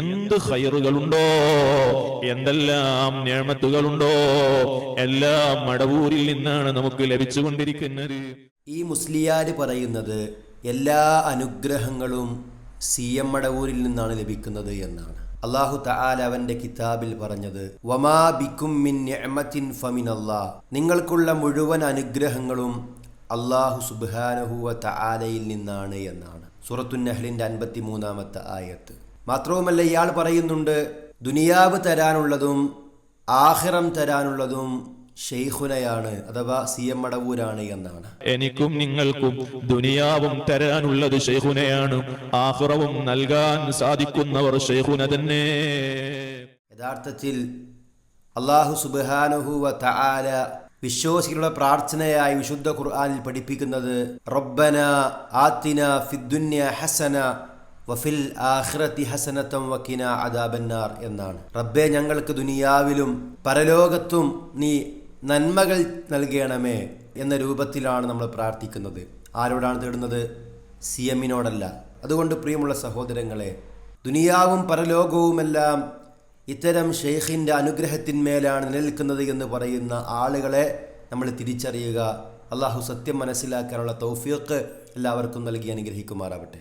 എന്ത് ഹൈറുകളുണ്ടോ എന്തെല്ലാം ഞാമത്തുകളുണ്ടോ? എല്ലാം മടവൂരിൽ നിന്നാണ് നമുക്ക് ലഭിച്ചുകൊണ്ടിരിക്കുന്നത്. ഈ മുസ്ലിയാര് പറയുന്നത് എല്ലാ അനുഗ്രഹങ്ങളും സി എം മടവൂരിൽ നിന്നാണ് ലഭിക്കുന്നത് എന്നാണ്. അള്ളാഹു തആല അവന്റെ കിതാബിൽ പറഞ്ഞത് വമാ ബിക്കും മിൻ നിഅമത്തിൻ നിങ്ങൾക്കുള്ള മുഴുവൻ അനുഗ്രഹങ്ങളും അള്ളാഹു സുബ്ഹാനഹുവ തആലയിൽ നിന്നാണ് എന്നാണ്. സൂറത്തുൻ നഹ്ലിന്റെ അൻപത്തി മൂന്നാമത്തെ ആയത്ത്. മാത്രവുമല്ല ഇയാൾ പറയുന്നുണ്ട് ദുനിയാവ് തരാനുള്ളതും ആഹിറം തരാനുള്ളതും ഷെയ്ഖുനയാണ് അഥവാ സി എം മടവൂരാണ് എന്നാണ്. എനിക്കും നിങ്ങൾക്കും ദുനിയാവും തരാനുള്ളത് ഷെയ്ഖുനയാണ് ആഹ്റവും നൽകാൻ സാധിക്കുന്നവർ ഷെയ്ഖുന തന്നെ. യഥാർത്ഥത്തിൽ അള്ളാഹു സുബാനുഹുവ തആല വിശ്വാസികളുടെ പ്രാർത്ഥനയായി വിശുദ്ധ ഖുർആാനിൽ പഠിപ്പിക്കുന്നത് റബ്ബന ആത്തിന ഫിദ്ദുന്യ ഹസന വഫിൽ ആഖിറത്തി ഹസനത്തം വക്കിന അദാബന്നാർ എന്നാണ്. റബ്ബെ ഞങ്ങൾക്ക് ദുനിയാവിലും പരലോകത്തും നീ നന്മകൾ നൽകണമേ എന്ന രൂപത്തിലാണ് നമ്മൾ പ്രാർത്ഥിക്കുന്നത്. ആരോടാണ് തേടുന്നത്? സി എമ്മിനോടല്ല അതുകൊണ്ട് പ്രിയമുള്ള സഹോദരങ്ങളെ ദുനിയാവും പരലോകവുമെല്ലാം ഇത്തരം ഷെയ്ഖിന്റെ അനുഗ്രഹത്തിന്മേലാണ് നിലനിൽക്കുന്നത് എന്ന് പറയുന്ന ആളുകളെ നമ്മൾ തിരിച്ചറിയുക. അള്ളാഹു സത്യം മനസ്സിലാക്കാനുള്ള തൗഫീഖ് എല്ലാവർക്കും നൽകി അനുഗ്രഹിക്കുമാറാവട്ടെ.